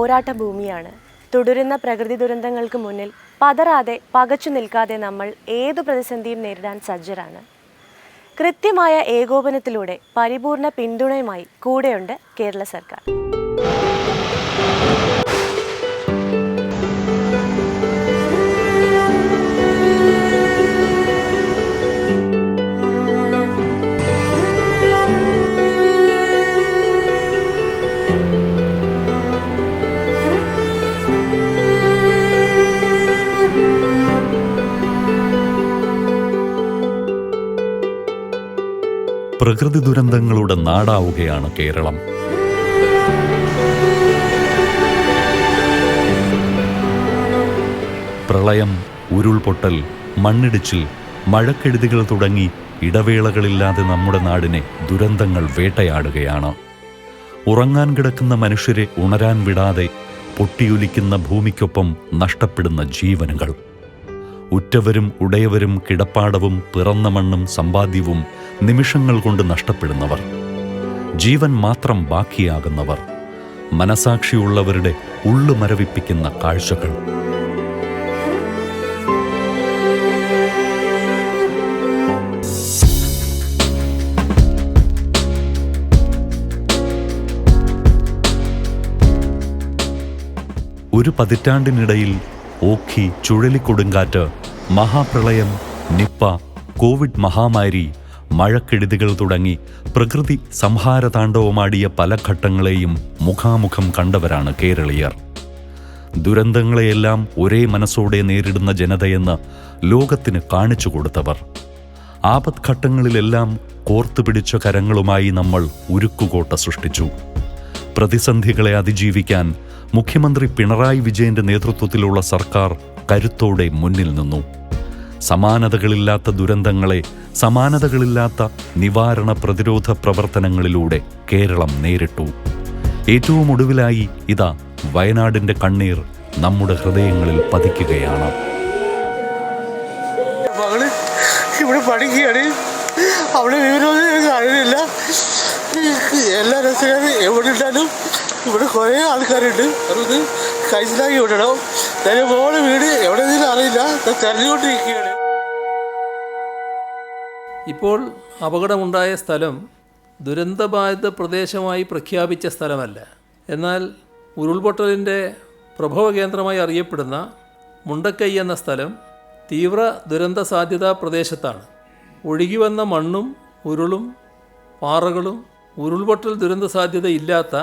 പോരാട്ട ഭൂമിയാണ്. തുടരുന്ന പ്രകൃതി ദുരന്തങ്ങൾക്ക് മുന്നിൽ പതറാതെ പകച്ചു നിൽക്കാതെ നമ്മൾ ഏതു പ്രതിസന്ധിയും നേരിടാൻ സജ്ജരാണ്. കൃത്യമായ ഏകോപനത്തിലൂടെ പരിപൂർണ പിന്തുണയുമായി കൂടെയുണ്ട് കേരള സർക്കാർ. പ്രകൃതി ദുരന്തങ്ങളുടെ നാടാവുകയാണ് കേരളം. പ്രളയം ഉരുൾപൊട്ടൽ മണ്ണിടിച്ചിൽ മഴക്കെടുതികൾ തുടങ്ങി ഇടവേളകളില്ലാതെ നമ്മുടെ നാടിനെ ദുരന്തങ്ങൾ വേട്ടയാടുകയാണ്. ഉറങ്ങാൻ കിടക്കുന്ന മനുഷ്യരെ ഉണരാൻ വിടാതെ പൊട്ടിയൊലിക്കുന്ന ഭൂമിക്കൊപ്പം നഷ്ടപ്പെടുന്ന ജീവനുകൾ. ഉറ്റവരും ഉടയവരും കിടപ്പാടവും പിറന്ന മണ്ണും സമ്പാദ്യവും നിമിഷങ്ങൾ കൊണ്ട് നഷ്ടപ്പെടുന്നവർ. ജീവൻ മാത്രം ബാക്കിയാകുന്നവർ. മനസാക്ഷിയുള്ളവരുടെ ഉള്ളു മരവിപ്പിക്കുന്ന കാഴ്ചകൾ. ഒരു പതിറ്റാണ്ടിനിടയിൽ ഓഖി ചുഴലിക്കൊടുങ്കാറ്റ് മഹാപ്രളയം നിപ്പ കോവിഡ് മഹാമാരി മഴക്കെടുതികൾ തുടങ്ങി പ്രകൃതി സംഹാരതാണ്ഡവമാടിയ പല ഘട്ടങ്ങളെയും മുഖാമുഖം കണ്ടവരാണ് കേരളീയർ. ദുരന്തങ്ങളെയെല്ലാം ഒരേ മനസ്സോടെ നേരിടുന്ന ജനതയെന്ന് ലോകത്തിന് കാണിച്ചു കൊടുത്തവർ. ആപത്ഘട്ടങ്ങളിലെല്ലാം കോർത്തുപിടിച്ച കരങ്ങളുമായി നമ്മൾ ഉരുക്കുകോട്ട സൃഷ്ടിച്ചു. പ്രതിസന്ധികളെ അതിജീവിക്കാൻ മുഖ്യമന്ത്രി പിണറായി വിജയന്റെ നേതൃത്വത്തിലുള്ള സർക്കാർ കരുത്തോടെ മുന്നിൽ നിന്നു. സമാനതകളില്ലാത്ത ദുരന്തങ്ങളെ സമാനതകളില്ലാത്ത നിവാരണ പ്രതിരോധ പ്രവർത്തനങ്ങളിലൂടെ കേരളം നേരിട്ടു. ഏറ്റവും ഒടുവിലായി ഇതാ വയനാടിന്റെ കണ്ണീർ നമ്മുടെ ഹൃദയങ്ങളിൽ പതിക്കുകയാണ്. ഇവിടെ പഠിക്കുകയാണ്. അവിടെ വിവരമൊന്നും എല്ലാ രസകരും എവിടെ ഉണ്ടാലും ഇവിടെ കുറേ ആൾക്കാരുണ്ട്. അവർക്ക് കൈസിലാക്കി വിടണം. ഞാൻ പോലെ വീട് എവിടെ നിന്നും അറിയില്ല തെരഞ്ഞുകൊണ്ടിരിക്കുകയാണ്. ഇപ്പോൾ അപകടമുണ്ടായ സ്ഥലം ദുരന്തബാധിത പ്രദേശമായി പ്രഖ്യാപിച്ച സ്ഥലമല്ല. എന്നാൽ ഉരുൾപൊട്ടലിന്റെ പ്രഭവ കേന്ദ്രമായി അറിയപ്പെടുന്ന മുണ്ടക്കൈ എന്ന സ്ഥലം തീവ്ര ദുരന്ത സാധ്യതാ പ്രദേശത്താണ്. ഒഴുകി വന്ന മണ്ണും ഉരുളും പാറകളും ഉരുൾപൊട്ടൽ ദുരന്ത സാധ്യത ഇല്ലാത്ത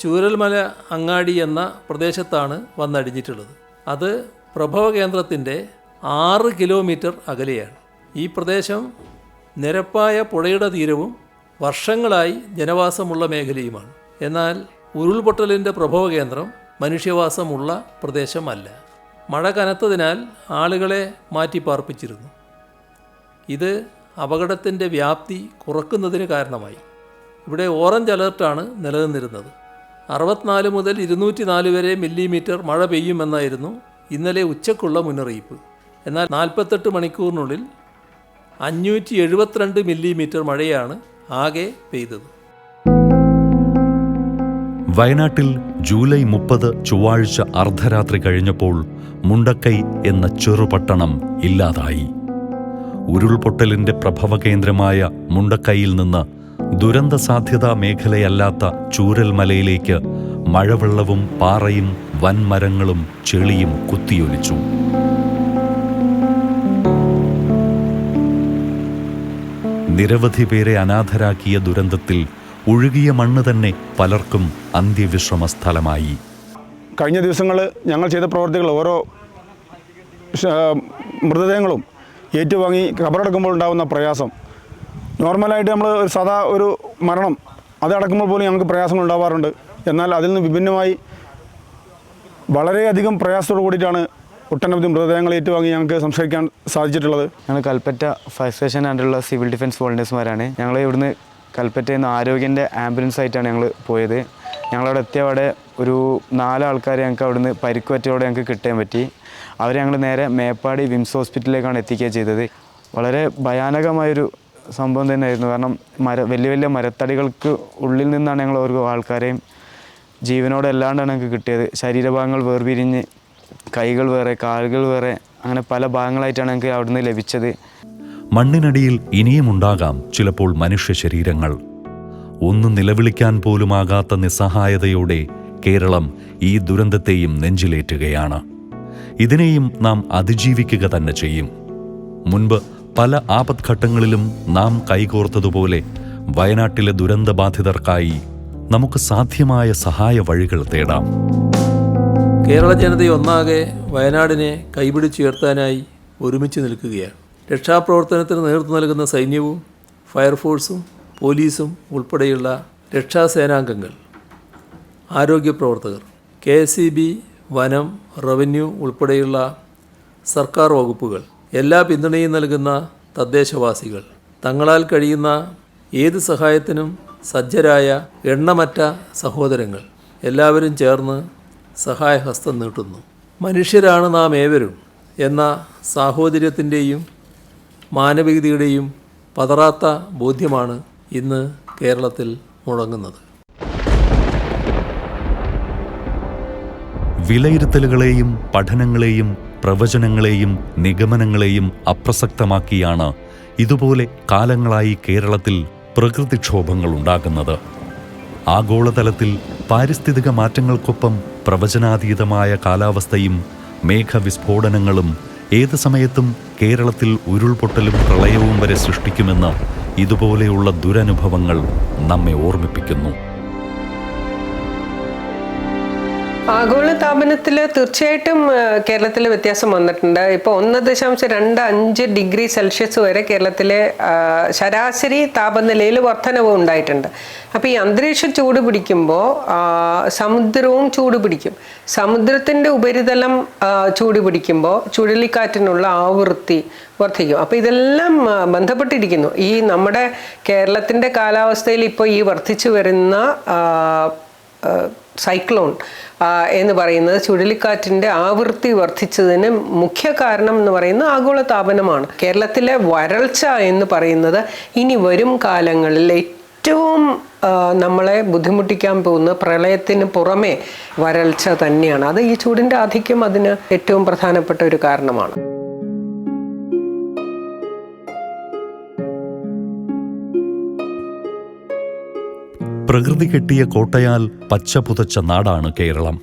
ചൂരൽമല അങ്ങാടി എന്ന പ്രദേശത്താണ് വന്നടിഞ്ഞിട്ടുള്ളത്. അത് പ്രഭവ കേന്ദ്രത്തിന്റെ ആറ് കിലോമീറ്റർ അകലെയാണ്. ഈ പ്രദേശം നിരപ്പായ പുഴയുടെ തീരവും വർഷങ്ങളായി ജനവാസമുള്ള മേഖലയുമാണ്. എന്നാൽ ഉരുൾപൊട്ടലിന്റെ പ്രഭവ കേന്ദ്രം മനുഷ്യവാസമുള്ള പ്രദേശമല്ല. മഴ കനത്തതിനാൽ ആളുകളെ മാറ്റിപ്പാർപ്പിച്ചിരുന്നു. ഇത് അപകടത്തിന്റെ വ്യാപ്തി കുറക്കുന്നതിന് കാരണമായി. ഇവിടെ ഓറഞ്ച് അലർട്ടാണ് നിലനിന്നിരുന്നത്. അറുപത്തിനാല് മുതൽ ഇരുന്നൂറ്റി നാല് വരെ മില്ലിമീറ്റർ മഴ പെയ്യുമെന്നായിരുന്നു ഇന്നലെ ഉച്ചക്കുള്ള മുന്നറിയിപ്പ്. എന്നാൽ നാൽപ്പത്തെട്ട് മണിക്കൂറിനുള്ളിൽ അഞ്ഞൂറ്റി എഴുപത്തിരണ്ട് മില്ലിമീറ്റർ മഴയാണ് ആകെ പെയ്തത്. വയനാട്ടിൽ ജൂലൈ മുപ്പത് ചൊവ്വാഴ്ച അർദ്ധരാത്രി കഴിഞ്ഞപ്പോൾ മുണ്ടക്കൈ എന്ന ചെറുപട്ടണം ഇല്ലാതായി. ഉരുൾപൊട്ടലിന്റെ പ്രഭവ കേന്ദ്രമായ മുണ്ടക്കൈയിൽ നിന്ന് ദുരന്ത സാധ്യതാ മേഖലയല്ലാത്ത ചൂരൽമലയിലേക്ക് മഴവെള്ളവും പാറയും വൻമരങ്ങളും ചെളിയും കുത്തിയൊലിച്ചു. നിരവധി പേരെ അനാഥരാക്കിയ ദുരന്തത്തിൽ ഒഴുകിയ മണ്ണ് തന്നെ പലർക്കും അന്ത്യവിശ്രമ സ്ഥലമായി കഴിഞ്ഞ ദിവസങ്ങൾ ഞങ്ങൾ ചെയ്ത പ്രവർത്തികൾ ഓരോ മൃതദേഹങ്ങളും ഏറ്റുവാങ്ങി കബറടക്കുമ്പോൾ ഉണ്ടാകുന്ന പ്രയാസം. നോർമലായിട്ട് നമ്മൾ ഒരു സാധാ ഒരു മരണം അതടക്കുമ്പോൾ പോലും ഞങ്ങൾക്ക് പ്രയാസങ്ങൾ ഉണ്ടാവാറുണ്ട്. എന്നാൽ അതിൽ നിന്ന് വിഭിന്നമായി വളരെയധികം പ്രയാസത്തോട് കൂടിയിട്ടാണ് ഒട്ടനവധി മൃതദേഹങ്ങൾ ഏറ്റുവാങ്ങി ഞങ്ങൾക്ക് സംസ്കരിക്കാൻ സാധിച്ചിട്ടുള്ളത്. ഞങ്ങൾ കൽപ്പറ്റ ഫയർ സ്റ്റേഷൻ ആൻഡുള്ള സിവിൽ ഡിഫൻസ് വോളണ്ടിയേഴ്സ്മാരാണ് ഞങ്ങൾ ഇവിടുന്ന് കൽപ്പറ്റയിൽ നിന്ന് ആരോഗ്യന്റെ ആംബുലൻസ് ആയിട്ടാണ് ഞങ്ങൾ പോയത്. ഞങ്ങളവിടെ എത്തിയവിടെ ഒരു നാലാൾക്കാരെ ഞങ്ങൾക്ക് അവിടുന്ന് പരിക്ക് പറ്റിയോടെ ഞങ്ങൾക്ക് കിട്ടാൻ പറ്റി. അവരെ ഞങ്ങൾ നേരെ മേപ്പാടി വിംസ് ഹോസ്പിറ്റലിലേക്കാണ് എത്തിക്കുക ചെയ്തത്. വളരെ ഭയാനകമായൊരു സംഭവം തന്നെയായിരുന്നു. കാരണം മര വലിയ വലിയ മരത്തടികൾക്ക് ഉള്ളിൽ നിന്നാണ് ഞങ്ങൾ ഓരോ ആൾക്കാരെയും ജീവനോടെ അല്ലാണ്ടാണ് ഞങ്ങൾക്ക് കിട്ടിയത്. ശരീരഭാഗങ്ങൾ വേർപിരിഞ്ഞ് കൈകൾ വേറെ കാലുകൾ വേറെ അങ്ങനെ പല ഭാഗങ്ങളായിട്ടാണ് ഞങ്ങൾക്ക് അവിടുന്ന് ലഭിച്ചത്. മണ്ണിനടിയിൽ ഇനിയുമുണ്ടാകാം ചിലപ്പോൾ മനുഷ്യ ശരീരങ്ങൾ. ഒന്ന് നിലവിളിക്കാൻ പോലുമാകാത്ത നിസ്സഹായതയോടെ കേരളം ഈ ദുരന്തത്തെയും നെഞ്ചിലേറ്റുകയാണ്. ഇതിനെയും നാം അതിജീവിക്കുക തന്നെ ചെയ്യും. മുൻപ് പല ആപത്ഘട്ടങ്ങളിലും നാം കൈകോർത്തതുപോലെ വയനാട്ടിലെ ദുരന്തബാധിതർക്കായി നമുക്ക് സാധ്യമായ സഹായ വഴികൾ തേടാം. കേരള ജനതയൊന്നാകെ വയനാടിനെ കൈപിടിച്ചുയർത്താനായി ഒരുമിച്ച് നിൽക്കുകയാണ്. രക്ഷാപ്രവർത്തനത്തിന് നേതൃത്വം നൽകുന്ന സൈന്യവും ഫയർഫോഴ്സും പോലീസും ഉൾപ്പെടെയുള്ള രക്ഷാസേനാംഗങ്ങൾ ആരോഗ്യ പ്രവർത്തകർ കെ ഇ ബി വനം റവന്യൂ ഉൾപ്പെടെയുള്ള സർക്കാർ വകുപ്പുകൾ എല്ലാ പിന്തുണയും നൽകുന്ന തദ്ദേശവാസികൾ തങ്ങളാൽ കഴിയുന്ന ഏത് സഹായത്തിനും സജ്ജരായ എണ്ണമറ്റ സഹോദരങ്ങൾ എല്ലാവരും ചേർന്ന് സഹായഹസ്തം നീട്ടുന്നു. മനുഷ്യരാണ് നാം ഏവരും എന്ന സാഹോദര്യത്തിന്റെയും മാനവികതയുടെയും പതറാത്ത ബോധ്യമാണ് ഇന്ന് കേരളത്തിൽ മുഴങ്ങുന്നത്. വിലയിരുത്തലുകളെയും പഠനങ്ങളെയും പ്രവചനങ്ങളെയും നിഗമനങ്ങളെയും അപ്രസക്തമാക്കിയാണ് ഇതുപോലെ കാലങ്ങളായി കേരളത്തിൽ പ്രകൃതിക്ഷോഭങ്ങൾ ഉണ്ടാകുന്നത് ആഗോളതലത്തിൽ പാരിസ്ഥിതിക മാറ്റങ്ങൾക്കൊപ്പം പ്രവചനാതീതമായ കാലാവസ്ഥയും മേഘവിസ്ഫോടനങ്ങളും ഏത് സമയത്തും കേരളത്തിൽ ഉരുൾപൊട്ടലും പ്രളയവും വരെ സൃഷ്ടിക്കുമെന്ന് ഇതുപോലെയുള്ള ദുരനുഭവങ്ങൾ നമ്മെ ഓർമ്മിപ്പിക്കുന്നു. ആഗോള താപനത്തിൽ തീർച്ചയായിട്ടും കേരളത്തിൽ വ്യത്യാസം വന്നിട്ടുണ്ട്. ഇപ്പോൾ ഒന്ന് ദശാംശം രണ്ട് അഞ്ച് ഡിഗ്രി സെൽഷ്യസ് വരെ കേരളത്തിലെ ശരാശരി താപനിലയിൽ വർധനവ് ഉണ്ടായിട്ടുണ്ട്. അപ്പോൾ ഈ അന്തരീക്ഷം ചൂട് പിടിക്കുമ്പോൾ സമുദ്രവും ചൂട് പിടിക്കും. സമുദ്രത്തിന്റെ ഉപരിതലം ചൂട് പിടിക്കുമ്പോൾ ചുഴലിക്കാറ്റിനുള്ള ആവൃത്തി വർദ്ധിക്കും. അപ്പോൾ ഇതെല്ലാം ബന്ധപ്പെട്ടിരിക്കുന്നു. ഈ നമ്മുടെ കേരളത്തിന്റെ കാലാവസ്ഥയിൽ ഇപ്പോൾ ഈ വർദ്ധിച്ചു വരുന്ന സൈക്ലോൺ എന്ന് പറയുന്നത് ചുഴലിക്കാറ്റിന്റെ ആവൃത്തി വർദ്ധിച്ചതിന് മുഖ്യ കാരണം എന്ന് പറയുന്നത് ആഗോള താപനമാണ്. കേരളത്തിലെ വരൾച്ച എന്ന് പറയുന്നത് ഇനി വരും കാലങ്ങളിൽ ഏറ്റവും നമ്മളെ ബുദ്ധിമുട്ടിക്കാൻ പോകുന്ന പ്രളയത്തിന് പുറമെ വരൾച്ച തന്നെയാണ്. അത് ഈ ചൂടിന്റെ ആധിക്യം അതിന് ഏറ്റവും പ്രധാനപ്പെട്ട ഒരു കാരണമാണ്. പ്രകൃതി കെട്ടിയ കോട്ടയാൽ പച്ചപുതച്ച നാടാണ് കേരളം.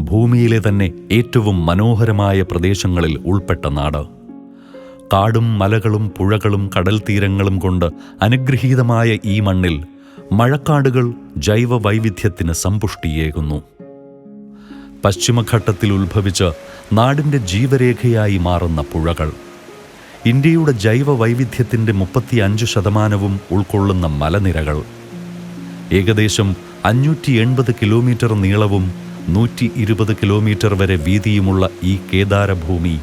ഭൂമിയിലെ തന്നെ ഏറ്റവും മനോഹരമായ പ്രദേശങ്ങളിൽ ഉൾപ്പെട്ട നാട്. കാടും മലകളും പുഴകളും കടൽ തീരങ്ങളും കൊണ്ട് അനുഗ്രഹീതമായ ഈ മണ്ണിൽ മഴക്കാടുകൾ ജൈവ വൈവിധ്യത്തിന് സമ്പുഷ്ടിയേകുന്നു. പശ്ചിമഘട്ടത്തിൽ ഉത്ഭവിച്ച് നാടിന്റെ ജീവരേഖയായി മാറുന്ന പുഴകൾ. ഇന്ത്യയുടെ ജൈവ വൈവിധ്യത്തിന്റെ മുപ്പത്തിയഞ്ച് ശതമാനവും ഉൾക്കൊള്ളുന്ന മലനിരകൾ. ഏകദേശം അഞ്ഞൂറ്റി എൺപത് കിലോമീറ്റർ നീളവും നൂറ്റി ഇരുപത് കിലോമീറ്റർ വരെ വീതിയുമുള്ള ഈ കേദാരഭൂമി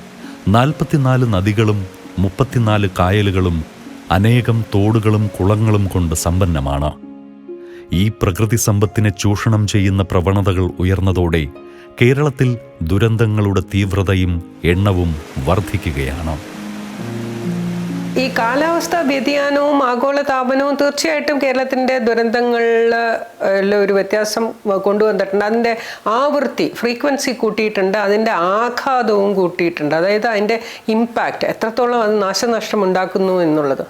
നാൽപ്പത്തിനാല് നദികളും മുപ്പത്തിനാല് കായലുകളും അനേകം തോടുകളും കുളങ്ങളും കൊണ്ട് സമ്പന്നമാണ്. ഈ പ്രകൃതി സമ്പത്തിനെ ചൂഷണം ചെയ്യുന്ന പ്രവണതകൾ ഉയർന്നതോടെ കേരളത്തിൽ ദുരന്തങ്ങളുടെ തീവ്രതയും എണ്ണവും വർദ്ധിക്കുകയാണ്. ഈ കാലാവസ്ഥാ വ്യതിയാനവും ആഗോള താപനവും തീർച്ചയായിട്ടും കേരളത്തിന്റെ ദുരന്തങ്ങളിൽ ഒരു വ്യത്യാസം കൊണ്ടുവന്നിട്ടുണ്ട്. അതിന്റെ ആവൃത്തി ഫ്രീക്വൻസി കൂട്ടിയിട്ടുണ്ട്. അതിന്റെ ആഘാതവും കൂട്ടിയിട്ടുണ്ട്. അതായത് അതിന്റെ ഇമ്പാക്റ്റ് എത്രത്തോളം അത് നാശനഷ്ടം ഉണ്ടാക്കുന്നു എന്നുള്ളത്.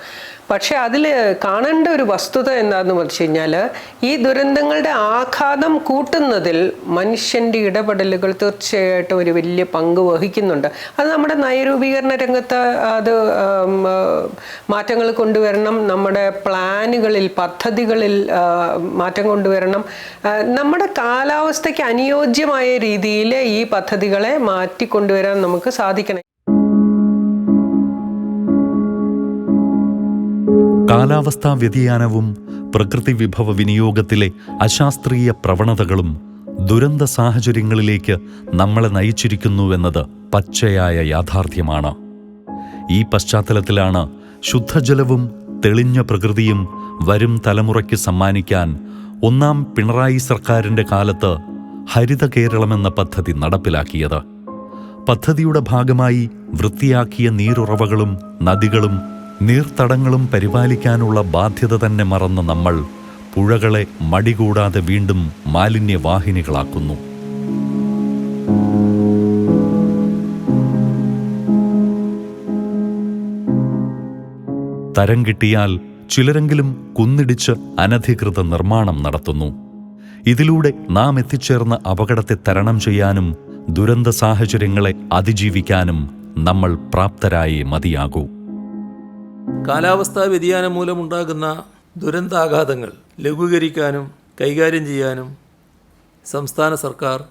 പക്ഷേ അതിൽ കാണേണ്ട ഒരു വസ്തുത എന്താണെന്ന് വെച്ച് കഴിഞ്ഞാൽ ഈ ദുരന്തങ്ങളുടെ ആഘാതം കൂട്ടുന്നതിൽ മനുഷ്യന്റെ ഇടപെടലുകൾ തീർച്ചയായിട്ടും ഒരു വലിയ പങ്ക് വഹിക്കുന്നുണ്ട്. അത് നമ്മുടെ നയരൂപീകരണ രംഗത്ത് അത് മാറ്റങ്ങൾ കൊണ്ടുവരണം നമ്മുടെ പ്ലാനുകളിൽ പദ്ധതികളിൽ മാറ്റം കൊണ്ടുവരണം. നമ്മുടെ കാലാവസ്ഥയ്ക്ക് അനുയോജ്യമായ രീതിയിൽ ഈ പദ്ധതികളെ മാറ്റിക്കൊണ്ടുവരാൻ നമുക്ക് സാധിക്കണം. കാലാവസ്ഥാ വ്യതിയാനവും പ്രകൃതി വിഭവ വിനിയോഗത്തിലെ അശാസ്ത്രീയ പ്രവണതകളും ദുരന്ത സാഹചര്യങ്ങളിലേക്ക് നമ്മളെ നയിച്ചിരിക്കുന്നുവെന്നത് പച്ചയായ യാഥാർത്ഥ്യമാണ്. ഈ പശ്ചാത്തലത്തിലാണ് ശുദ്ധജലവും തെളിഞ്ഞ പ്രകൃതിയും വരും തലമുറയ്ക്ക് സമ്മാനിക്കാൻ ഒന്നാം പിണറായി സർക്കാരിന്റെ കാലത്ത് ഹരിത കേരളമെന്ന പദ്ധതി നടപ്പിലാക്കിയത്. പദ്ധതിയുടെ ഭാഗമായി വൃത്തിയാക്കിയ നീരുറവകളും നദികളും നീർത്തടങ്ങളും പരിപാലിക്കാനുള്ള ബാധ്യത തന്നെ മറന്ന നമ്മൾ പുഴകളെ മടികൂടാതെ വീണ്ടും മാലിന്യവാഹിനികളാക്കുന്നു. തരം കിട്ടിയാൽ ചിലരെങ്കിലും കുന്നിടിച്ച് അനധികൃത നിർമ്മാണം നടത്തുന്നു. ഇതിലൂടെ നാം എത്തിച്ചേർന്ന അപകടത്തെ തരണം ചെയ്യാനും ദുരന്ത സാഹചര്യങ്ങളെ അതിജീവിക്കാനും നമ്മൾ പ്രാപ്തരായി മതിയാകൂ. കാലാവസ്ഥാ വ്യതിയാനം മൂലമുണ്ടാകുന്ന ദുരന്താഘാതങ്ങൾ ലഘൂകരിക്കാനും കൈകാര്യം ചെയ്യാനും സംസ്ഥാന സർക്കാർ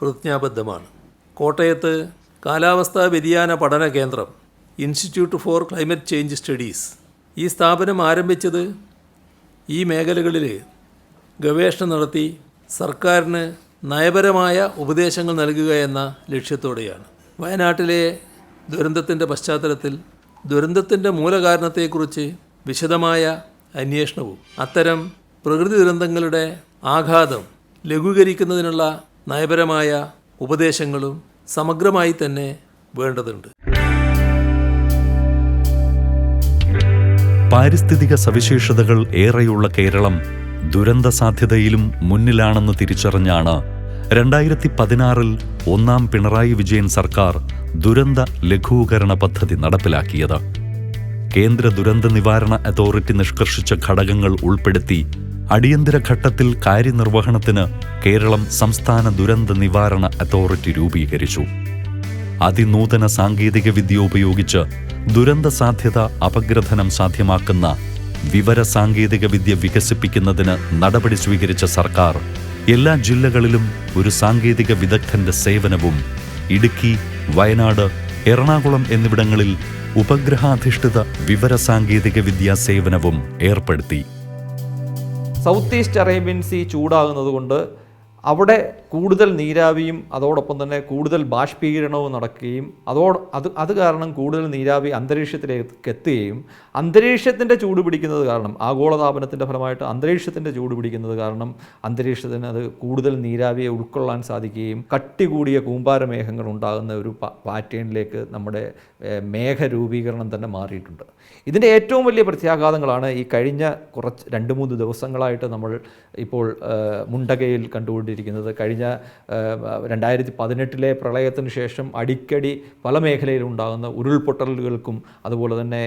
പ്രതിജ്ഞാബദ്ധമാണ്. കോട്ടയത്ത് കാലാവസ്ഥാ വ്യതിയാന പഠന കേന്ദ്രം institute for climate change studies ഈ സ്ഥാപനം ആരംഭിച്ചത് ഈ മേഖലകളിൽ ഗവേഷണം നടത്തി സർക്കാരിന് നയപരമായ ഉപദേശങ്ങൾ നൽകുക എന്ന ലക്ഷ്യത്തോടെയാണ്. വയനാട്ടിലെ ദുരന്തത്തിന്റെ പശ്ചാത്തലത്തിൽ ദുരന്തത്തിന്റെ മൂലകാരണത്തെക്കുറിച്ച് വിശദമായ അന്വേഷണവും അത്തരം പ്രകൃതി ദുരന്തങ്ങളുടെ ആഘാതം ലഘൂകരിക്കുന്നതിനുള്ള നയപരമായ ഉപദേശങ്ങളും സമഗ്രമായി തന്നെ വേണ്ടതുണ്ട്. പാരിസ്ഥിതിക സവിശേഷതകൾ ഏറെയുള്ള കേരളം ദുരന്ത സാധ്യതയിലും മുന്നിലാണെന്ന് തിരിച്ചറിഞ്ഞാണ് രണ്ടായിരത്തി പതിനാറിൽ ഒന്നാം പിണറായി വിജയൻ സർക്കാർ ദുരന്ത ലഘൂകരണ പദ്ധതി നടപ്പിലാക്കിയത്. കേന്ദ്ര ദുരന്ത നിവാരണ അതോറിറ്റി നിഷ്കർഷിച്ച ഘടകങ്ങൾ ഉൾപ്പെടുത്തി അടിയന്തര ഘട്ടത്തിൽ കാര്യനിർവഹണത്തിന് കേരളം സംസ്ഥാന ദുരന്ത നിവാരണ അതോറിറ്റി രൂപീകരിച്ചു. അതിനൂതന സാങ്കേതിക വിദ്യ ഉപയോഗിച്ച് ദുരന്ത സാധ്യത അപഗ്രഥനം സാധ്യമാക്കുന്ന വിവര സാങ്കേതിക വിദ്യ വികസിപ്പിക്കുന്നതിന് നടപടി സ്വീകരിച്ച സർക്കാർ എല്ലാ ജില്ലകളിലും ഒരു സാങ്കേതിക വിദഗ്ധന്റെ സേവനവും ഇടുക്കി വയനാട് എറണാകുളം എന്നിവിടങ്ങളിൽ ഉപഗ്രഹാധിഷ്ഠിത വിവര സാങ്കേതിക വിദ്യാ സേവനവും ഏർപ്പെടുത്തി. സൗത്ത് ഈസ്റ്റ് അറേബ്യൻ സീ ചൂടാകുന്നത് കൊണ്ട് അവിടെ കൂടുതൽ നീരാവിയും അതോടൊപ്പം തന്നെ കൂടുതൽ ബാഷ്പീകരണവും നടക്കുകയും അതോട് അത് അത് കാരണം കൂടുതൽ നീരാവി അന്തരീക്ഷത്തിലേക്ക് എത്തുകയും അന്തരീക്ഷത്തിന്റെ ചൂട് പിടിക്കുന്നത് കാരണം ആഗോളതാപനത്തിന്റെ ഫലമായിട്ട് അന്തരീക്ഷത്തിന്റെ ചൂട് പിടിക്കുന്നത് കാരണം അന്തരീക്ഷത്തിന് അത് കൂടുതൽ നീരാവിയെ ഉൾക്കൊള്ളാൻ സാധിക്കുകയും കട്ടി കൂടിയ കൂമ്പാരമേഘങ്ങൾ ഉണ്ടാകുന്ന ഒരു പാറ്റേണിലേക്ക് നമ്മുടെ മേഘരൂപീകരണം തന്നെ മാറിയിട്ടുണ്ട്. ഇതിന്റെ ഏറ്റവും വലിയ പ്രത്യാഘാതങ്ങളാണ് ഈ കഴിഞ്ഞ കുറച്ച് രണ്ട് മൂന്ന് ദിവസങ്ങളായിട്ട് നമ്മൾ ഇപ്പോൾ മുണ്ടകയിൽ കണ്ടുകൊണ്ടിരിക്കുന്നത് കഴിഞ്ഞ രണ്ടായിരത്തി പതിനെട്ടിലെ പ്രളയത്തിന് ശേഷം അടിക്കടി പല മേഖലയിലും ഉണ്ടാകുന്ന ഉരുൾപൊട്ടലുകൾക്കും അതുപോലെ തന്നെ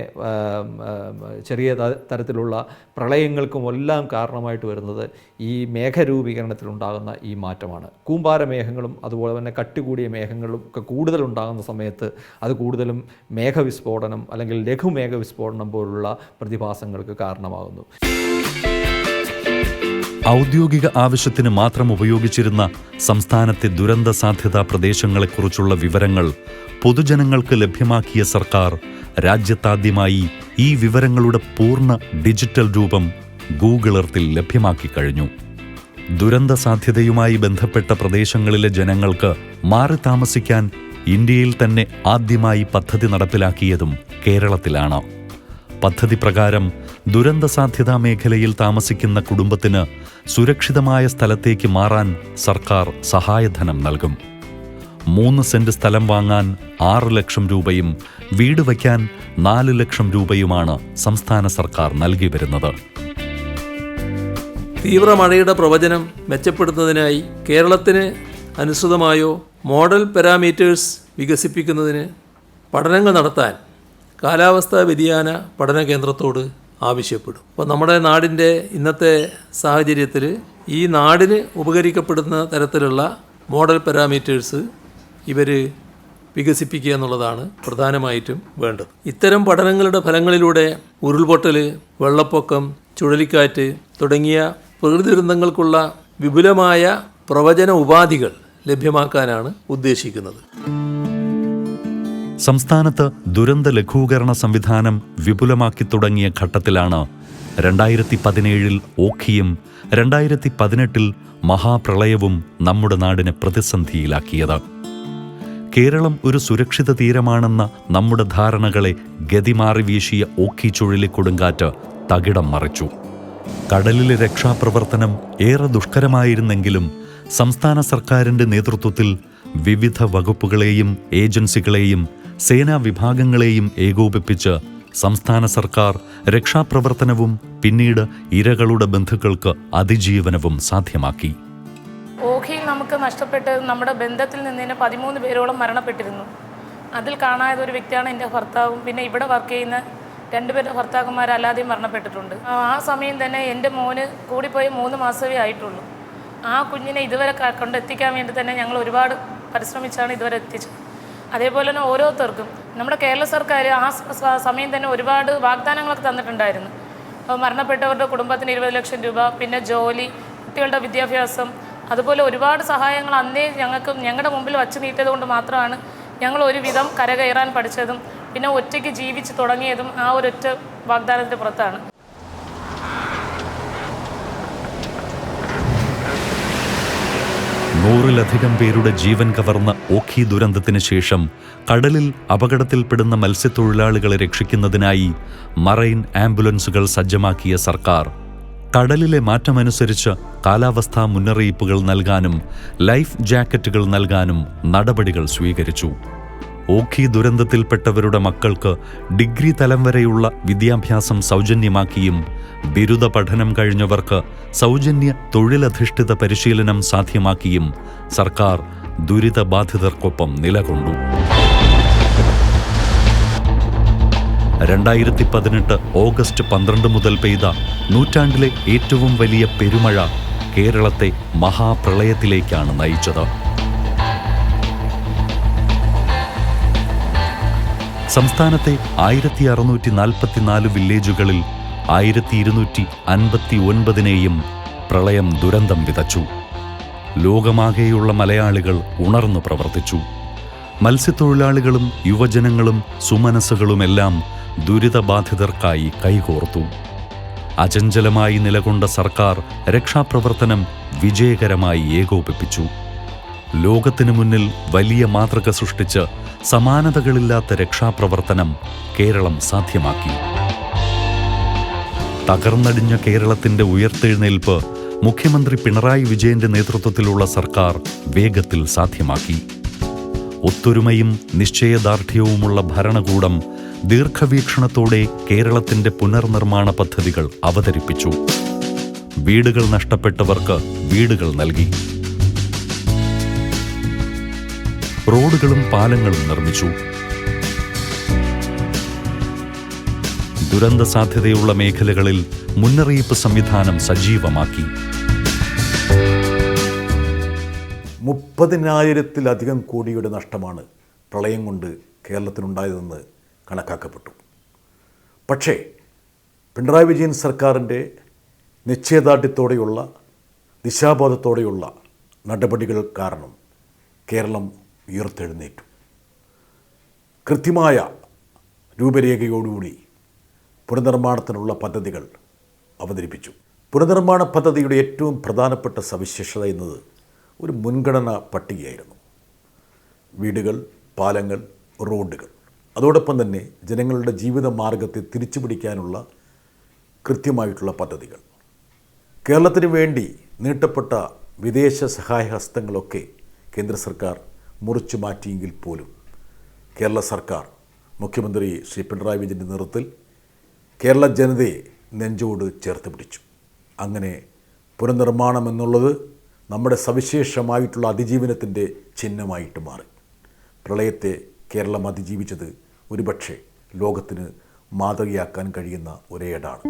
ചെറിയ തരത്തിലുള്ള പ്രളയങ്ങൾക്കും എല്ലാം കാരണമായിട്ട് വരുന്നത് ഈ മേഘരൂപീകരണത്തിലുണ്ടാകുന്ന ഈ മാറ്റമാണ്. കൂമ്പാര മേഘങ്ങളും അതുപോലെ തന്നെ കട്ടികൂടിയ മേഘങ്ങളും ഒക്കെ കൂടുതലുണ്ടാകുന്ന സമയത്ത് അത് കൂടുതലും മേഘവിസ്ഫോടനം അല്ലെങ്കിൽ ലഘുമേഘ വിസ്ഫോടനം പോലുള്ള പ്രതിഭാസങ്ങൾക്ക് കാരണമാകുന്നു. ഔദ്യോഗിക ആവശ്യത്തിന് മാത്രം ഉപയോഗിച്ചിരുന്ന സംസ്ഥാനത്തെ ദുരന്ത സാധ്യതാ പ്രദേശങ്ങളെക്കുറിച്ചുള്ള വിവരങ്ങൾ പൊതുജനങ്ങൾക്ക് ലഭ്യമാക്കിയ സർക്കാർ രാജ്യത്താദ്യമായി ഈ വിവരങ്ങളുടെ പൂർണ ഡിജിറ്റൽ രൂപം ഗൂഗിൾ എർത്തിൽ ലഭ്യമാക്കി കഴിഞ്ഞു. ദുരന്ത സാധ്യതയുമായി ബന്ധപ്പെട്ട പ്രദേശങ്ങളിലെ ജനങ്ങൾക്ക് മാറി താമസിക്കാൻ ഇന്ത്യയിൽ തന്നെ ആദ്യമായി പദ്ധതി നടപ്പിലാക്കിയതും കേരളത്തിലാണ്. പദ്ധതി പ്രകാരം ദുരന്ത സാധ്യതാ മേഖലയിൽ താമസിക്കുന്ന കുടുംബത്തിന് സുരക്ഷിതമായ സ്ഥലത്തേക്ക് മാറാൻ സർക്കാർ സഹായധനം നൽകും. മൂന്ന് സെന്റ് സ്ഥലം വാങ്ങാൻ ആറ് ലക്ഷം രൂപയും വീട് വയ്ക്കാൻ നാല് ലക്ഷം രൂപയുമാണ് സംസ്ഥാന സർക്കാർ നൽകി വരുന്നത്. തീവ്ര മഴയുടെ പ്രവചനം മെച്ചപ്പെടുത്തുന്നതിനായി കേരളത്തിന് അനുസൃതമായോ മോഡൽ പാരാമീറ്റേഴ്സ് വികസിപ്പിക്കുന്നതിന് പഠനങ്ങൾ നടത്താൻ കാലാവസ്ഥാ വ്യതിയാന പഠന കേന്ദ്രത്തോട് ആവശ്യപ്പെടും. അപ്പോൾ നമ്മുടെ നാടിന്റെ ഇന്നത്തെ സാഹചര്യത്തിൽ ഈ നാടിന് ഉപകരിക്കപ്പെടുന്ന തരത്തിലുള്ള മോഡൽ പാരാമീറ്റേഴ്സ് ഇവർ വികസിപ്പിക്കുക എന്നുള്ളതാണ് പ്രധാനമായിട്ടും വേണ്ടത്. ഇത്തരം പഠനങ്ങളുടെ ഫലങ്ങളിലൂടെ ഉരുൾപൊട്ടൽ വെള്ളപ്പൊക്കം ചുഴലിക്കാറ്റ് തുടങ്ങിയ പ്രകൃതി ദുരന്തങ്ങൾക്കുള്ള വിപുലമായ പ്രവചന ഉപാധികൾ ലഭ്യമാക്കാനാണ് ഉദ്ദേശിക്കുന്നത്. സംസ്ഥാനത്ത് ദുരന്ത ലഘൂകരണ സംവിധാനം വിപുലമാക്കി തുടങ്ങിയ ഘട്ടത്തിലാണ് രണ്ടായിരത്തി പതിനേഴിൽ ഓഖിയും രണ്ടായിരത്തി പതിനെട്ടിൽ മഹാപ്രളയവും നമ്മുടെ നാടിനെ പ്രതിസന്ധിയിലാക്കിയത്. കേരളം ഒരു സുരക്ഷിത തീരമാണെന്ന നമ്മുടെ ധാരണകളെ ഗതിമാറി വീശിയ ഓഖി ചുഴലിക്കൊടുങ്കാറ്റ് തകിടം മറിച്ചു. കടലിലെ രക്ഷാപ്രവർത്തനം ഏറെ ദുഷ്കരമായിരുന്നെങ്കിലും സംസ്ഥാന സർക്കാരിന്റെ നേതൃത്വത്തിൽ വിവിധ വകുപ്പുകളെയും ഏജൻസികളെയും സേനാ വിഭാഗങ്ങളെയും ഏകോപിപ്പിച്ച് സംസ്ഥാന സർക്കാർ രക്ഷാപ്രവർത്തനവും പിന്നീട് ഇരകളുടെ ബന്ധുക്കൾക്ക് അതിജീവനവും സാധ്യമാക്കി. ഓഖിയിൽ നമുക്ക് നഷ്ടപ്പെട്ട് നമ്മുടെ ബന്ധത്തിൽ നിന്ന് തന്നെ പതിമൂന്ന് പേരോളം മരണപ്പെട്ടിരുന്നു. അതിൽ കാണാതെ ഒരു വ്യക്തിയാണ് എന്റെ ഭർത്താവും. പിന്നെ ഇവിടെ വർക്ക് ചെയ്യുന്ന രണ്ടുപേരുടെ ഭർത്താക്കന്മാരല്ലാതെയും മരണപ്പെട്ടിട്ടുണ്ട്. ആ സമയം തന്നെ എന്റെ മോന് കൂടിപ്പോയി മൂന്ന് മാസമേ ആയിട്ടുള്ളൂ. ആ കുഞ്ഞിനെ ഇതുവരെ കൊണ്ടെത്തിക്കാൻ വേണ്ടി തന്നെ ഞങ്ങൾ ഒരുപാട് പരിശ്രമിച്ചാണ് ഇതുവരെ എത്തിച്ചത്. അതേപോലെ തന്നെ ഓരോരുത്തർക്കും. നമ്മുടെ കേരള സർക്കാർ ആ സമയം തന്നെ ഒരുപാട് വാഗ്ദാനങ്ങളൊക്കെ തന്നിട്ടുണ്ടായിരുന്നു. അപ്പോൾ മരണപ്പെട്ടവരുടെ കുടുംബത്തിന് ഇരുപത് ലക്ഷം രൂപ പിന്നെ ജോലി കുട്ടികളുടെ വിദ്യാഭ്യാസം അതുപോലെ ഒരുപാട് സഹായങ്ങൾ അന്നേ ഞങ്ങൾക്ക് ഞങ്ങളുടെ മുമ്പിൽ വച്ച് നീട്ടിയത് കൊണ്ട് മാത്രമാണ് ഞങ്ങൾ ഒരുവിധം കരകയറാൻ പഠിച്ചതും പിന്നെ ഒറ്റയ്ക്ക് ജീവിച്ച് തുടങ്ങിയതും ആ ഒരൊറ്റ വാഗ്ദാനത്തിന്റെ പുറത്താണ്. നൂറിലധികം പേരുടെ ജീവൻ കവർന്ന ഓഖി ദുരന്തത്തിന് ശേഷം കടലിൽ അപകടത്തിൽപ്പെടുന്ന മത്സ്യത്തൊഴിലാളികളെ രക്ഷിക്കുന്നതിനായി മറൈൻ ആംബുലൻസുകൾ സജ്ജമാക്കിയ സർക്കാർ. കടലിലെ മാറ്റമനുസരിച്ച് കാലാവസ്ഥാ മുന്നറിയിപ്പുകൾ നൽകാനും ലൈഫ് ജാക്കറ്റുകൾ നൽകാനും നടപടികൾ സ്വീകരിച്ചു. ഓഖി ദുരന്തത്തിൽപ്പെട്ടവരുടെ മക്കൾക്ക് ഡിഗ്രി തലം വരെയുള്ള വിദ്യാഭ്യാസം സൗജന്യമാക്കിയും ബിരുദ പഠനം കഴിഞ്ഞവർക്ക് സൗജന്യ തൊഴിലധിഷ്ഠിത പരിശീലനം സാധ്യമാക്കിയും സർക്കാർ ദുരിതബാധിതർക്കൊപ്പം നിലകൊണ്ടു. രണ്ടായിരത്തി പതിനെട്ട് ഓഗസ്റ്റ് പന്ത്രണ്ട് മുതൽ പെയ്ത നൂറ്റാണ്ടിലെ ഏറ്റവും വലിയ പെരുമഴ കേരളത്തെ മഹാപ്രളയത്തിലേക്കാണ് നയിച്ചത്. സംസ്ഥാനത്തെ ആയിരത്തി അറുന്നൂറ്റി നാൽപ്പത്തിനാല് വില്ലേജുകളിൽ ആയിരത്തി ഇരുന്നൂറ്റി അൻപത്തി ഒൻപതിനെയും പ്രളയം ദുരന്തം വിതച്ചു. ലോകമാകെയുള്ള മലയാളികൾ ഉണർന്നു പ്രവർത്തിച്ചു. മത്സ്യത്തൊഴിലാളികളും യുവജനങ്ങളും സുമനസ്സുകളുമെല്ലാം ദുരിതബാധിതർക്കായി കൈകോർത്തു. അചഞ്ചലമായി നിലകൊണ്ട സർക്കാർ രക്ഷാപ്രവർത്തനം വിജയകരമായി ഏകോപിപ്പിച്ചു. ലോകത്തിനു മുന്നിൽ വലിയ മാതൃക സൃഷ്ടിച്ച് സമാനതകളില്ലാത്ത രക്ഷാപ്രവർത്തനം കേരളം സാധ്യമാക്കി. തകർന്നടിഞ്ഞ കേരളത്തിന്റെ ഉയർത്തെഴുന്നേൽപ്പ് മുഖ്യമന്ത്രി പിണറായി വിജയന്റെ നേതൃത്വത്തിലുള്ള സർക്കാർ വേഗത്തിൽ സാധ്യമാക്കി. ഒത്തൊരുമയും നിശ്ചയദാർഢ്യവുമുള്ള ഭരണകൂടം ദീർഘവീക്ഷണത്തോടെ കേരളത്തിന്റെ പുനർനിർമ്മാണ പദ്ധതികൾ അവതരിപ്പിച്ചു. വീടുകൾ നഷ്ടപ്പെട്ടവർക്ക് വീടുകൾ നൽകി. റോഡുകളും പാലങ്ങളും നിർമ്മിച്ചു. ദുരന്ത സാധ്യതയുള്ള മേഖലകളിൽ മുന്നറിയിപ്പ് സംവിധാനം സജീവമാക്കി. മുപ്പതിനായിരത്തിലധികം കോടിയുടെ നഷ്ടമാണ് പ്രളയം കൊണ്ട് കേരളത്തിനുണ്ടായതെന്ന് കണക്കാക്കപ്പെട്ടു. പക്ഷേ പിണറായി വിജയൻ സർക്കാരിന്റെ നിശ്ചയദാർഢ്യത്തോടെയുള്ള ദിശാബോധത്തോടെയുള്ള നടപടികൾ കാരണം കേരളം ഉയർത്തെഴുന്നേറ്റു. കൃത്യമായ രൂപരേഖയോടുകൂടി പുനർനിർമ്മാണത്തിനുള്ള പദ്ധതികൾ അവതരിപ്പിച്ചു. പുനർനിർമ്മാണ പദ്ധതിയുടെ ഏറ്റവും പ്രധാനപ്പെട്ട സവിശേഷത എന്നത് ഒരു മുൻഗണന പട്ടികയായിരുന്നു. വീടുകൾ പാലങ്ങൾ റോഡുകൾ. അതോടൊപ്പം തന്നെ ജനങ്ങളുടെ ജീവിത മാർഗത്തെ തിരിച്ചുപിടിക്കാനുള്ള കൃത്യമായിട്ടുള്ള പദ്ധതികൾ. കേരളത്തിന് വേണ്ടി നീട്ടപ്പെട്ട വിദേശ സഹായ ഹസ്തങ്ങളൊക്കെ കേന്ദ്ര സർക്കാർ മുറിച്ചു മാറ്റിയെങ്കിൽ പോലും കേരള സർക്കാർ മുഖ്യമന്ത്രി ശ്രീ പിണറായി വിജയന്റെ നേതൃത്വത്തിൽ കേരള ജനതയെ നെഞ്ചോട് ചേർത്ത് പിടിച്ചു. അങ്ങനെ പുനർനിർമ്മാണം എന്നുള്ളത് നമ്മുടെ സവിശേഷമായിട്ടുള്ള അതിജീവനത്തിന്റെ ചിഹ്നമായിട്ട് മാറി. പ്രളയത്തെ കേരളം അതിജീവിച്ചത് ഒരുപക്ഷെ ലോകത്തിന് മാതൃകയാക്കാൻ കഴിയുന്ന ഒരേടാണ്.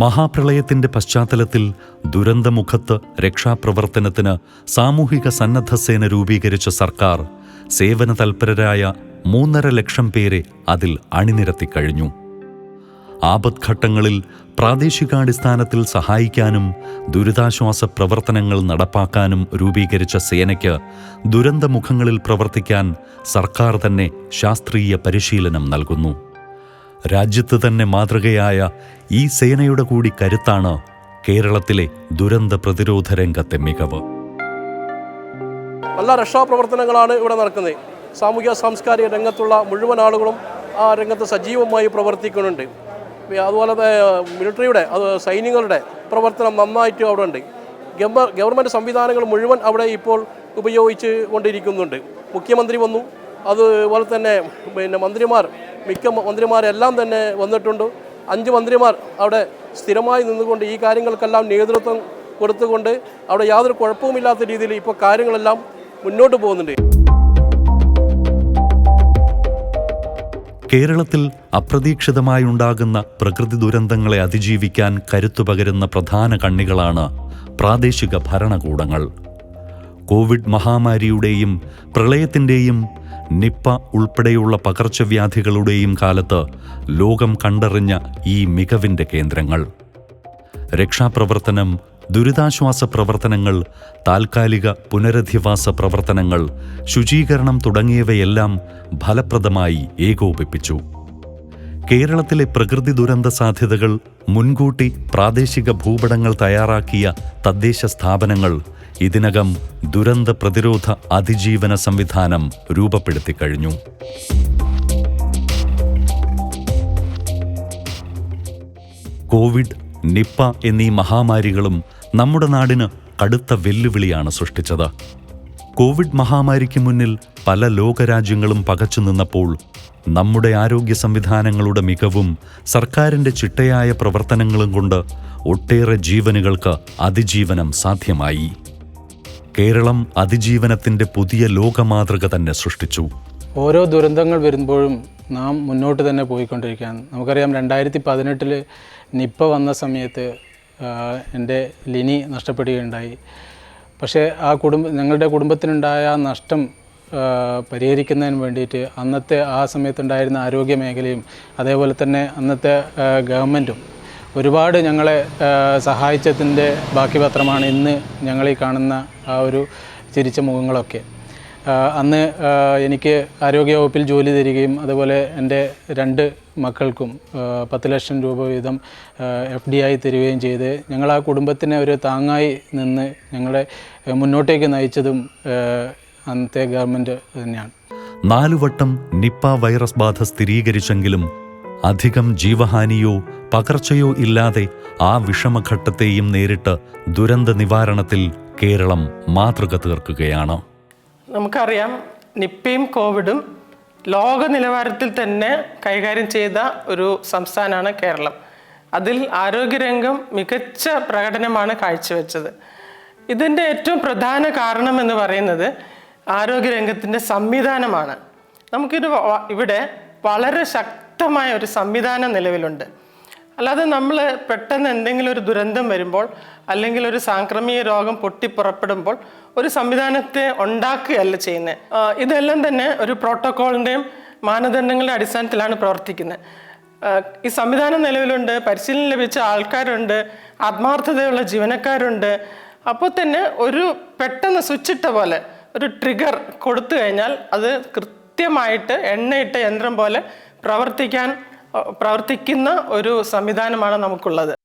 മഹാപ്രളയത്തിന്റെ പശ്ചാത്തലത്തിൽ ദുരന്തമുഖത്ത് രക്ഷാപ്രവർത്തനത്തിന് സാമൂഹിക സന്നദ്ധ സേന രൂപീകരിച്ച സർക്കാർ സേവന തൽപരരായ മൂന്നര ലക്ഷം പേരെ അതിൽ അണിനിരത്തിക്കഴിഞ്ഞു ആപത്ഘട്ടങ്ങളിൽ പ്രാദേശികാടിസ്ഥാനത്തിൽ സഹായിക്കാനും ദുരിതാശ്വാസ പ്രവർത്തനങ്ങൾ നടപ്പാക്കാനും രൂപീകരിച്ച സേനയ്ക്ക് ദുരന്തമുഖങ്ങളിൽ പ്രവർത്തിക്കാൻ സർക്കാർ തന്നെ ശാസ്ത്രീയ പരിശീലനം നൽകുന്നു. രാജ്യത്ത് തന്നെ മാതൃകയായ ഈ സേനയുടെ കൂടി കരുത്താണ് കേരളത്തിലെ ദുരന്ത പ്രതിരോധ രംഗത്തെ മികവ്. നല്ല രക്ഷാപ്രവർത്തനങ്ങളാണ് ഇവിടെ നടക്കുന്നത്. സാമൂഹ്യ സാംസ്കാരിക രംഗത്തുള്ള മുഴുവൻ ആളുകളും ആ രംഗത്ത് സജീവമായി പ്രവർത്തിക്കുന്നുണ്ട്. അതുപോലെ മിലിറ്ററിയുടെ അത് സൈനികളുടെ പ്രവർത്തനം നന്നായിട്ട് അവിടെ ഉണ്ട്. ഗവ ഗവൺമെന്റ് സംവിധാനങ്ങൾ മുഴുവൻ അവിടെ ഇപ്പോൾ ഉപയോഗിച്ച് കൊണ്ടിരിക്കുന്നുണ്ട്. മുഖ്യമന്ത്രി വന്നു. അതുപോലെ തന്നെ പിന്നെ മന്ത്രിമാർ മിക്ക മന്ത്രിമാരെല്ലാം തന്നെ വന്നിട്ടുണ്ട്. അഞ്ച് മന്ത്രിമാർ അവിടെ സ്ഥിരമായി നിന്നുകൊണ്ട് ഈ കാര്യങ്ങൾക്കെല്ലാം നേതൃത്വം കൊടുത്തുകൊണ്ട് അവിടെ യാതൊരു കുഴപ്പവുമില്ലാത്ത രീതിയിൽ ഇപ്പോൾ കാര്യങ്ങളെല്ലാം മുന്നോട്ട് പോകുന്നുണ്ട്. കേരളത്തിൽ അപ്രതീക്ഷിതമായുണ്ടാകുന്ന പ്രകൃതി ദുരന്തങ്ങളെ അതിജീവിക്കാൻ കരുത്തു പകരുന്ന പ്രധാന കണ്ണികളാണ് പ്രാദേശിക ഭരണകൂടങ്ങൾ. കോവിഡ് മഹാമാരിയുടെയും പ്രളയത്തിന്റെയും നിപ്പ ഉൾപ്പെടെയുള്ള പകർച്ചവ്യാധികളുടെയും കാലത്ത് ലോകം കണ്ടറിഞ്ഞ ഈ മികവിന്റെ കേന്ദ്രങ്ങൾ. രക്ഷാപ്രവർത്തനം ദുരിതാശ്വാസ പ്രവർത്തനങ്ങൾ താൽക്കാലിക പുനരധിവാസ പ്രവർത്തനങ്ങൾ ശുചീകരണം തുടങ്ങിയവയെല്ലാം ഫലപ്രദമായി ഏകോപിപ്പിച്ചു. കേരളത്തിലെ പ്രകൃതി ദുരന്ത സാധ്യതകൾ മുൻകൂട്ടി പ്രാദേശിക ഭൂപടങ്ങൾ തയ്യാറാക്കിയ തദ്ദേശ സ്ഥാപനങ്ങൾ ഇതിനകം ദുരന്ത പ്രതിരോധ അതിജീവന സംവിധാനം രൂപപ്പെടുത്തി കഴിഞ്ഞു. കോവിഡ് നിപ്പ എന്നീ മഹാമാരികളും നമ്മുടെ നാടിന് കടുത്ത വെല്ലുവിളിയാണ് സൃഷ്ടിച്ചത്. കോവിഡ് മഹാമാരിക്ക് മുന്നിൽ പല ലോകരാജ്യങ്ങളും പകച്ചു നിന്നപ്പോൾ നമ്മുടെ ആരോഗ്യ സംവിധാനങ്ങളുടെ മികവും സർക്കാരിന്റെ ചിട്ടയായ പ്രവർത്തനങ്ങളും കൊണ്ട് ഒട്ടേറെ ജീവനുകൾക്ക് അതിജീവനം സാധ്യമായി. കേരളം അതിജീവനത്തിന്റെ പുതിയ ലോകമാതൃക തന്നെ സൃഷ്ടിച്ചു. ഓരോ ദുരന്തങ്ങൾ വരുമ്പോഴും നാം മുന്നോട്ട് തന്നെ പോയിക്കൊണ്ടിരിക്കുകയാണ്. നമുക്കറിയാം രണ്ടായിരത്തി പതിനെട്ടിൽ നിപ്പ വന്ന സമയത്ത് എന്റെ ലിനി നഷ്ടപ്പെടുകയുണ്ടായി. പക്ഷേ ആ കുടുംബ ഞങ്ങളുടെ കുടുംബത്തിനുണ്ടായ നഷ്ടം പരിഹരിക്കുന്നതിന് വേണ്ടിയിട്ട് അന്നത്തെ ആ സമയത്തുണ്ടായിരുന്ന ആരോഗ്യ മേഖലയും അതേപോലെ തന്നെ അന്നത്തെ ഗവൺമെന്റും ഒരുപാട് ഞങ്ങളെ സഹായിച്ചതിന്റെ ബാക്കി പത്രമാണ് ഇന്ന് ഞങ്ങളീ കാണുന്ന ആ ഒരു ചിരിച്ച മുഖങ്ങളൊക്കെ. അന്ന് എനിക്ക് ആരോഗ്യവകുപ്പിൽ ജോലി തരികയും അതുപോലെ എന്റെ രണ്ട് മക്കൾക്കും പത്ത് ലക്ഷം രൂപ വീതം എഫ് ഡി ആയി തരികയും ചെയ്ത് ഞങ്ങൾ ആ കുടുംബത്തിനെ ഒരു താങ്ങായി നിന്ന് ഞങ്ങളെ മുന്നോട്ടേക്ക് നയിച്ചതും അന്നത്തെ ഗവൺമെന്റ് തന്നെയാണ്. നാലുവട്ടം നിപ്പ വൈറസ് ബാധ സ്ഥിരീകരിച്ചെങ്കിലും അധികം ജീവഹാനിയോ പകർച്ചയോ ഇല്ലാതെ ആ വിഷമഘട്ടത്തെയും നേരിട്ട് ദുരന്ത നിവാരണത്തിൽ കേരളം മാതൃക തീർക്കുകയാണ്. നമുക്കറിയാം നിപ്പയും കോവിഡും ലോക നിലവാരത്തിൽ തന്നെ കൈകാര്യം ചെയ്ത ഒരു സംസ്ഥാനമാണ് കേരളം. അതിൽ ആരോഗ്യരംഗം മികച്ച പ്രകടനമാണ് കാഴ്ചവെച്ചത്. ഇതിന്റെ ഏറ്റവും പ്രധാന കാരണം എന്ന് പറയുന്നത് ആരോഗ്യരംഗത്തിന്റെ സംവിധാനമാണ്. നമുക്കിത് ഇവിടെ വളരെ ശക്തമായ ഒരു സംവിധാനം നിലവിലുണ്ട്. അല്ലാതെ നമ്മൾ പെട്ടെന്ന് എന്തെങ്കിലും ഒരു ദുരന്തം വരുമ്പോൾ അല്ലെങ്കിൽ ഒരു സാംക്രമിക രോഗം പൊട്ടിപ്പുറപ്പെടുമ്പോൾ ഒരു സംവിധാനത്തെ ഉണ്ടാക്കുകയല്ല ചെയ്യുന്നത് ഇതെല്ലാം തന്നെ ഒരു പ്രോട്ടോക്കോളിന്റെയും മാനദണ്ഡങ്ങളുടെ അടിസ്ഥാനത്തിലാണ് പ്രവർത്തിക്കുന്നത്. ഈ സംവിധാനം നിലവിലുണ്ട് പരിശീലനം ലഭിച്ച ആൾക്കാരുണ്ട് ആത്മാർത്ഥതയുള്ള ജീവനക്കാരുണ്ട്. അപ്പോൾ തന്നെ ഒരു പെട്ടെന്ന് സ്വിച്ചിട്ട പോലെ ഒരു ട്രിഗർ കൊടുത്തു കഴിഞ്ഞാൽ അത് കൃത്യമായിട്ട് എണ്ണയിട്ട യന്ത്രം പോലെ പ്രവർത്തിക്കാൻ പ്രവർത്തിക്കുന്ന ഒരു സംവിധാനമാണ് നമുക്കുള്ളത്.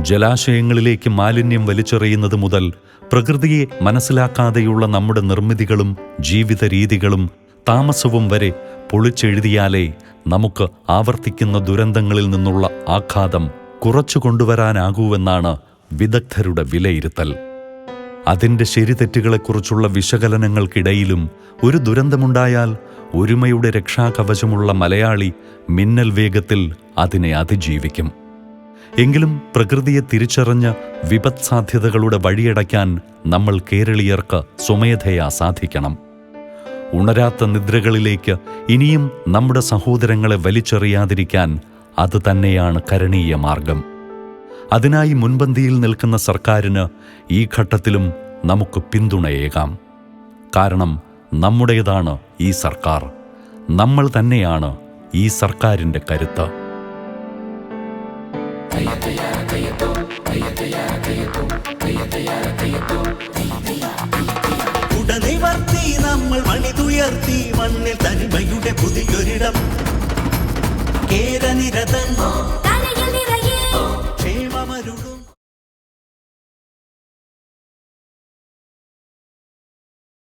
ജലാശയങ്ങളിലേക്ക് മാലിന്യം വലിച്ചെറിയുന്നത് മുതൽ പ്രകൃതിയെ മനസ്സിലാക്കാതെയുള്ള നമ്മുടെ നിർമ്മിതികളും ജീവിത രീതികളും താമസവും വരെ പൊളിച്ചെഴുതിയാലേ നമുക്ക് ആവർത്തിക്കുന്ന ദുരന്തങ്ങളിൽ നിന്നുള്ള ആഘാതം കുറച്ചു കൊണ്ടുവരാനാകൂവെന്നാണ് വിദഗ്ധരുടെ വിലയിരുത്തൽ. അതിന്റെ ശരിതെറ്റുകളെക്കുറിച്ചുള്ള വിശകലനങ്ങൾക്കിടയിലും ഒരു ദുരന്തമുണ്ടായാൽ ഒരുമയുടെ രക്ഷാകവചമുള്ള മലയാളി മിന്നൽ വേഗത്തിൽ അതിനെ അതിജീവിക്കും. എങ്കിലും പ്രകൃതിയെ തിരിച്ചറിഞ്ഞ് വിപത് സാധ്യതകളുടെ വഴിയടയ്ക്കാൻ നമ്മൾ കേരളീയർക്ക് സ്വമേധയാ സാധിക്കണം. ഉണരാത്ത നിദ്രകളിലേക്ക് ഇനിയും നമ്മുടെ സഹോദരങ്ങളെ വലിച്ചെറിയാതിരിക്കാൻ അത് തന്നെയാണ് കരണീയ മാർഗം. അതിനായി മുൻപന്തിയിൽ നിൽക്കുന്ന സർക്കാരിന് ഈ ഘട്ടത്തിലും നമുക്ക് പിന്തുണയേകാം. കാരണം നമ്മുടേതാണ് ഈ സർക്കാർ. നമ്മൾ തന്നെയാണ് ഈ സർക്കാരിന്റെ കരുത്ത്. ഉടനിവർത്തി നമ്മൾ മണിതുയർത്തി മണ്ണിൽ തനിമയുടെ പുതിയൊരിടം. കേരനിരതൻ